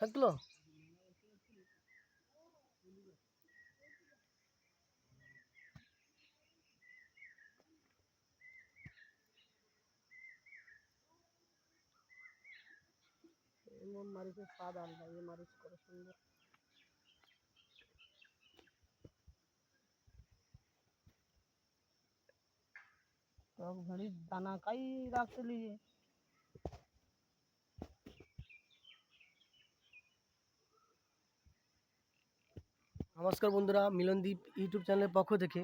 থাকল? মারিচের স্বাদ আলাদা এই মারিচ কত সুন্দর। টক ভেড়ির দানা খাই রাখতে লিয়ে নমস্কার বন্ধুরা, মিলনদীপ ইউটিউব চ্যানেলের পক্ষ থেকে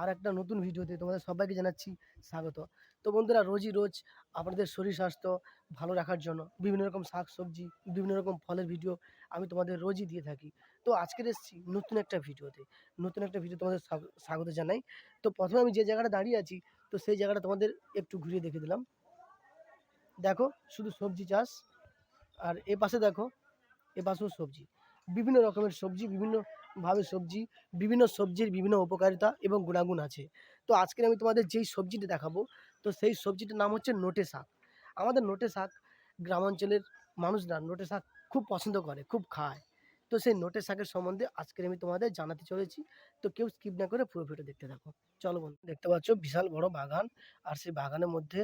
আর একটা নতুন ভিডিওতে তোমাদের সবাইকে জানাচ্ছি স্বাগত। তো বন্ধুরা, রোজই রোজ আপনাদের শরীর স্বাস্থ্য ভালো রাখার জন্য বিভিন্ন রকম শাক সবজি, বিভিন্ন রকম ফলের ভিডিও আমি তোমাদের রোজই দিয়ে থাকি। তো আজকের এসেছি নতুন একটা ভিডিওতে। নতুন একটা ভিডিও তোমাদের স্বাগত জানাই। তো প্রথমে আমি যে জায়গাটা দাঁড়িয়ে আছি, তো সেই জায়গাটা তোমাদের একটু ঘুরিয়ে দেখে দিলাম। দেখো, শুধু সবজি চাষ, আর এ পাশে দেখো, এ পাশেও সবজি। বিভিন্ন রকমের সবজি, বিভিন্ন ভাবে সবজি, বিভিন্ন সবজির বিভিন্ন উপকারিতা এবং গুণাগুণ আছে। তো আজকে আমি তোমাদের যেই সবজিটা দেখাবো, তো সেই সবজিটার নাম হচ্ছে নোটে শাক। আমাদের নোটে শাক গ্রামাঞ্চলের মানুষরা নোটে শাক খুব পছন্দ করে, খুব খায়। তো সেই নোটে শাকের সম্বন্ধে আজকে আমি তোমাদের জানাতে চলেছি। তো কেউ স্কিপ না করে পুরো ভিডিও দেখতে থাকো। চলো বন্ধু, দেখতে পাচ্ছ বিশাল বড় বাগান আর সেই বাগানের মধ্যে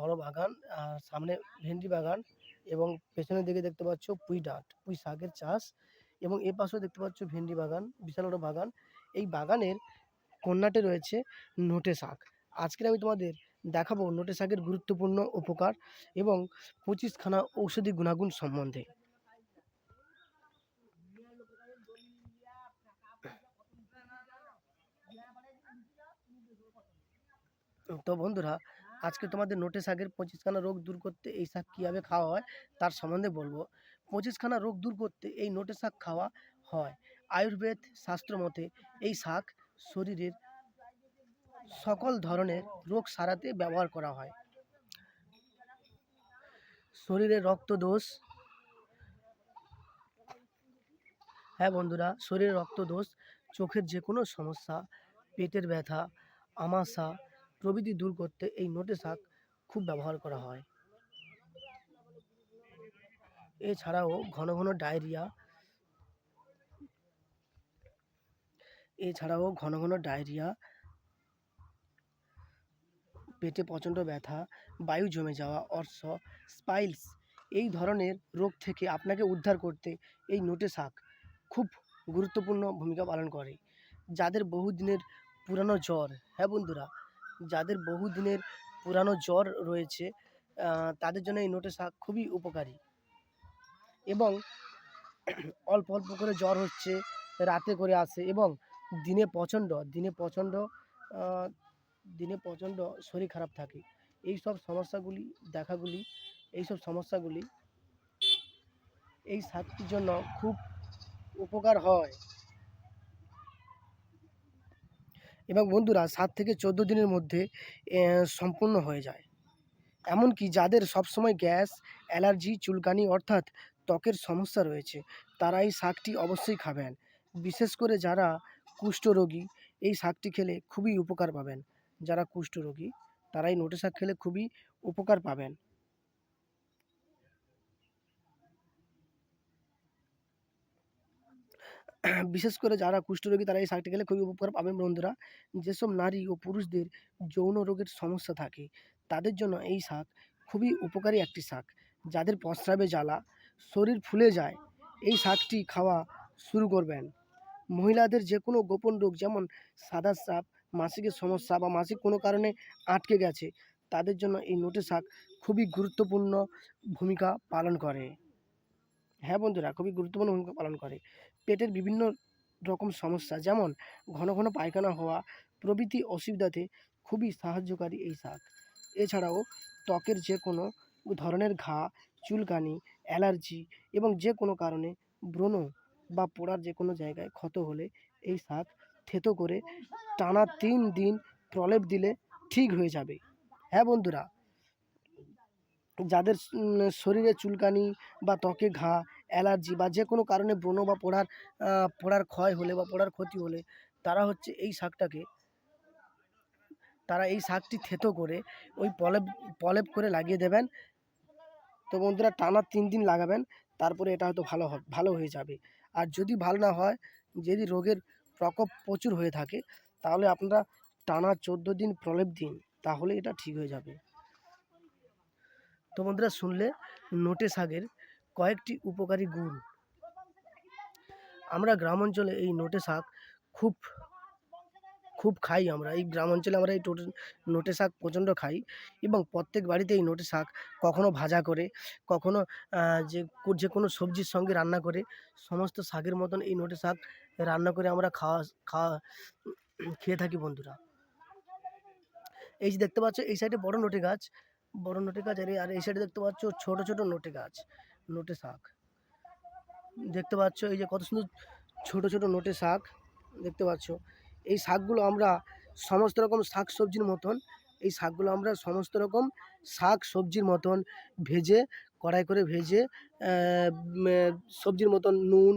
বড় বাগান আর সামনে ভেন্ডি বাগান এবং পেছনের দিকে দেখতে পাচ্ছ পুঁই ডাঁট। পুঁই শাকের চাষ এবং এ পাশেও দেখতে পাচ্ছ ভেন্ডি বাগান, বিশাল বড় বাগান। এই বাগানের কন্যাটে রয়েছে নোটে শাক। আজকে আমি তোমাদের দেখাবো নোটে শাকের গুরুত্বপূর্ণ উপকার এবং পঁচিশখানা ঔষধি গুণাগুণ সম্বন্ধে। তো বন্ধুরা, আজকে তোমাদের নোটে শাকের পঁচিশখানা রোগ দূর করতে এই শাক কীভাবে খাওয়া হয়, তার সম্বন্ধে বলব। পঁচিশখানা রোগ দূর করতে এই নোটে শাক খাওয়া হয়। আয়ুর্বেদ শাস্ত্র মতে এই শাক শরীরের সকল ধরনের রোগ সারাতে ব্যবহার করা হয়। শরীরে রক্তদোষ। হ্যাঁ বন্ধুরা, শরীরে রক্তদোষ, চোখের যে কোনো সমস্যা, পেটের ব্যথা, আমাশা প্রভৃতি দূর করতে এই নোটে শাক খুব ব্যবহার করা হয়। এছাড়াও ঘন ঘন ডায়রিয়া। এছাড়াও ঘন ঘন ডায়রিয়া। পেটে প্রচণ্ড ব্যথা, বায়ু জমে যাওয়া অর্শ স্পাইলস এই ধরনের রোগ থেকে আপনাকে উদ্ধার করতে এই নোটে শাক খুব গুরুত্বপূর্ণ ভূমিকা পালন করে। যাদের বহুদিনের পুরানো জ্বর হ্যাঁ বন্ধুরা? যাদের বহুদিনের পুরানো জ্বর রয়েছে তাদের জন্য এই নোটে শাক খুবই উপকারী। এবং অল্প অল্প করে জ্বর হচ্ছে, রাতে করে আসে এবং দিনে প্রচণ্ড দিনে প্রচণ্ড দিনে প্রচণ্ড শরীর খারাপ থাকে। এই সব সমস্যাগুলি, দেখাগুলি এই সব সমস্যাগুলি এই শাকটির জন্য খুব উপকার হয়। এবং বন্ধুরা, সাত থেকে চোদ্দ দিনের মধ্যে সম্পূর্ণ হয়ে যায়। এমনকি যাদের সবসময় গ্যাস, অ্যালার্জি, চুলকানি অর্থাৎ ত্বকের সমস্যা রয়েছে, তারা এই শাকটি অবশ্যই খাবেন। বিশেষ করে যারা কুষ্ঠরোগী, এই শাকটি খেলে খুবই উপকার পাবেন। যারা কুষ্ঠরোগী তারা এই নোটে শাক খেলে খুবই উপকার পাবেন। বিশেষ করে যারা কুষ্ঠরোগী, তারা এই শাকটি খেলে খুবই উপকার পাবেন বন্ধুরা। যেসব নারী ও পুরুষদের যৌন রোগের সমস্যা থাকে, তাদের জন্য এই শাক খুবই উপকারী একটি শাক। যাদের প্রস্রাবে জ্বালা শরীর ফুলে যায়, এই শাকটি খাওয়া শুরু করবেন। মহিলাদের যে কোনো গোপন রোগ যেমন সাদা সাপ মাসিকের সমস্যা বা মাসিক কোনো কারণে আটকে গেছে, তাদের জন্য এই নোটে শাক খুবই গুরুত্বপূর্ণ ভূমিকা পালন করে। হ্যাঁ বন্ধুরা, খুবই গুরুত্বপূর্ণ ভূমিকা পালন করে। পেটের বিভিন্ন রকম সমস্যা যেমন ঘন ঘন পায়খানা হওয়া, প্রভৃতি অসুবিধাতে খুবই সাহায্যকারী এই শাক। এছাড়াও ত্বকের যে কোনো ধরনের ঘা, চুলকানি অ্যালার্জি এবং যে কোনো কারণে ব্রণ বা পোড়ার যে কোনো জায়গায় ক্ষত হলে এই শাক থেতো করে টানা তিন দিন প্রলেপ দিলে ঠিক হয়ে যাবে। হ্যাঁ বন্ধুরা, যাদের শরীরে চুলকানি বা ত্বকে ঘা, অ্যালার্জি বা যে কোনো কারণে ব্রণ বা পোড়ার পোড়ার ক্ষয় হলে বা পোড়ার ক্ষতি হলে তারা হচ্ছে এই শাকটাকে, তারা এই শাকটি থেতো করে ওই পলেপ পলেপ করে লাগিয়ে দেবেন। তো বন্ধুরা টানা তিন দিন লাগাবেন, তারপরে এটা হয়তো ভালো ভালো হয়ে যাবে। আর যদি ভালো না হয়, যদি রোগের প্রকোপ প্রচুর হয়ে থাকে, তাহলে আপনারা টানা চোদ্দ দিন প্রলেপ দিন, তাহলে এটা ঠিক হয়ে যাবে। তো বন্ধুরা শুনলে নোটে শাকের কয়েকটি উপকারী গুণ। আমরা গ্রাম অঞ্চলে এই নোটে শাক খুব খুব খাই আমরা। এই গ্রাম অঞ্চলে আমরা এই টোটে, নোটে শাক প্রচণ্ড খাই এবং প্রত্যেক বাড়িতে এই নোটে শাক কখনো ভাজা করে কখনও যে যে কোনো সবজির সঙ্গে রান্না করে, সমস্ত শাকের মতন এই নোটে শাক রান্না করে আমরা খাওয়া খাওয়া, খেয়ে থাকি বন্ধুরা। এই যে দেখতে পাচ্ছ, এই সাইডে বড় নোটে গাছ, বড় নোটে গাছ, আর আর এই সাইডে দেখতে পাচ্ছ ছোট ছোট নোটে গাছ, নোটে শাক। দেখতে পাচ্ছ এই যে কত সুন্দর ছোট ছোট নোটে শাক, দেখতে পাচ্ছ। এই শাকগুলো আমরা সমস্ত রকম শাক সবজির মতন, এই শাকগুলো আমরা সমস্ত রকম শাক সবজির মতন ভেজে, কড়াই করে ভেজে সবজির মতন নুন,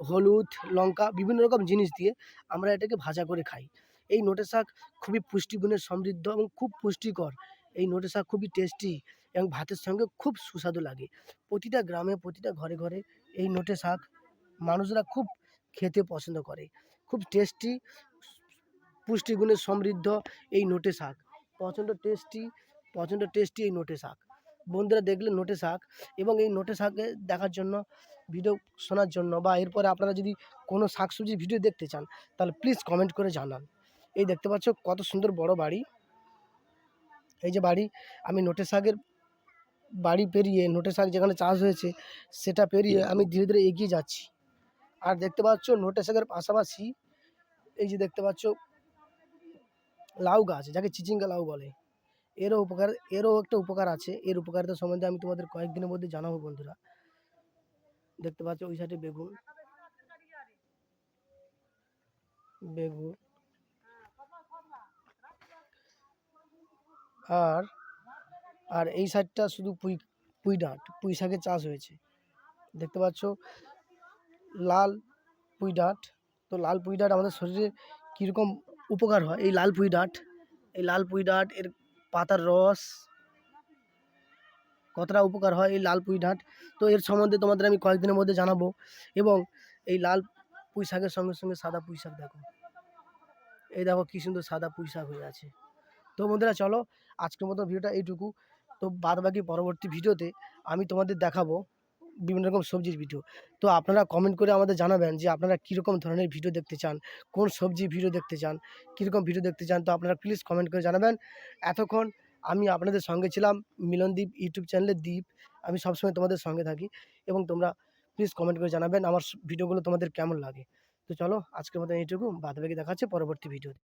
হলুদ, লঙ্কা, বিভিন্ন রকম জিনিস দিয়ে আমরা এটাকে ভাজা করে খাই। এই নোটে শাক খুবই পুষ্টিগুণের সমৃদ্ধ এবং খুব পুষ্টিকর। এই নোটে শাক খুবই টেস্টি এবং ভাতের সঙ্গে খুব সুস্বাদু লাগে। প্রতিটা গ্রামে, প্রতিটা ঘরে ঘরে এই নোটে শাক মানুষরা খুব খেতে পছন্দ করে। খুব টেস্টি পুষ্টিগুণের সমৃদ্ধ এই নোটে শাক। প্রচণ্ড টেস্টি প্রচণ্ড টেস্টি এই নোটে শাক। বন্ধুরা দেখলে নোটে শাক এবং এই নোটে শাকে দেখার জন্য ভিডিও শোনার জন্য বা এরপরে আপনারা যদি কোনো শাকসবজির ভিডিও দেখতে চান, তাহলে প্লিজ কমেন্ট করে জানান। এই দেখতে পাচ্ছ কত সুন্দর বড় বাড়ি। এই যে বাড়ি, আমি নোটে শাকের বাড়ি পেরিয়ে নোটে শাক যেখানে চাষ হয়েছে, সেটা পেরিয়ে আমি ধীরে ধীরে এগিয়ে যাচ্ছি। আর দেখতে পাচ্ছ নোটে শাকের পাশাপাশি, এই যে দেখতে পাচ্ছ লাউ গাছ যাকে চিচিঙ্গা লাউ বলে। এরও উপকার, এরও একটা উপকার আছে। এর উপকারিতা সম্বন্ধে আমি তোমাদের কয়েকদিনের মধ্যে জানাব, বন্ধুরা। দেখতে পাচ্ছ, ওই সাইডে বেগুন। বেগুন। আর আর এই সাইডটা শুধু পুঁই পুঁই ডাঁট, পুঁই শাকের চাষ হয়েছে। দেখতে পাচ্ছ, লাল পুঁই ডাঁট। তো লাল পুঁই ডাঁট আমাদের শরীরে কীরকম উপকার হয়। এই লাল পুঁই ডাঁট, এই লাল পুঁই ডাঁট, এর পাতার রস, কতটা উপকার হয় এই লাল পুঁই ডাঁট? তো এর সম্বন্ধে তোমাদের আমি কয়েকদিনের মধ্যে জানাব এবং এই লাল পুঁই শাকের সঙ্গে সঙ্গে সাদা পুঁই শাক দেখো। এই দেখো কী সুন্দর সাদা পুঁই শাক হয়ে আছে। তো বন্ধুরা চলো, আজকের মতো ভিডিওটা এইটুকু। তো বাদ বাকি পরবর্তী ভিডিওতে আমি তোমাদের দেখাবো বিভিন্ন রকম সবজির ভিডিও তো আপনারা কমেন্ট করে আমাদের জানাবেন যে আপনারা কীরকম ধরনের ভিডিও দেখতে চান, কোন সবজি ভিডিও দেখতে চান, কীরকম ভিডিও দেখতে চান, তো আপনারা প্লিজ কমেন্ট করে জানাবেন। এতক্ষণ আমি আপনাদের সঙ্গে ছিলাম মিলনদীপ ইউটিউব চ্যানেলের দ্বীপ আমি সবসময় তোমাদের সঙ্গে থাকি এবং তোমরা প্লিজ কমেন্ট করে জানাবেন আমার ভিডিওগুলো তোমাদের কেমন লাগে। তো চলো আজকের মতো এইটুকু বাদ বাকি দেখাচ্ছে পরবর্তী ভিডিওতে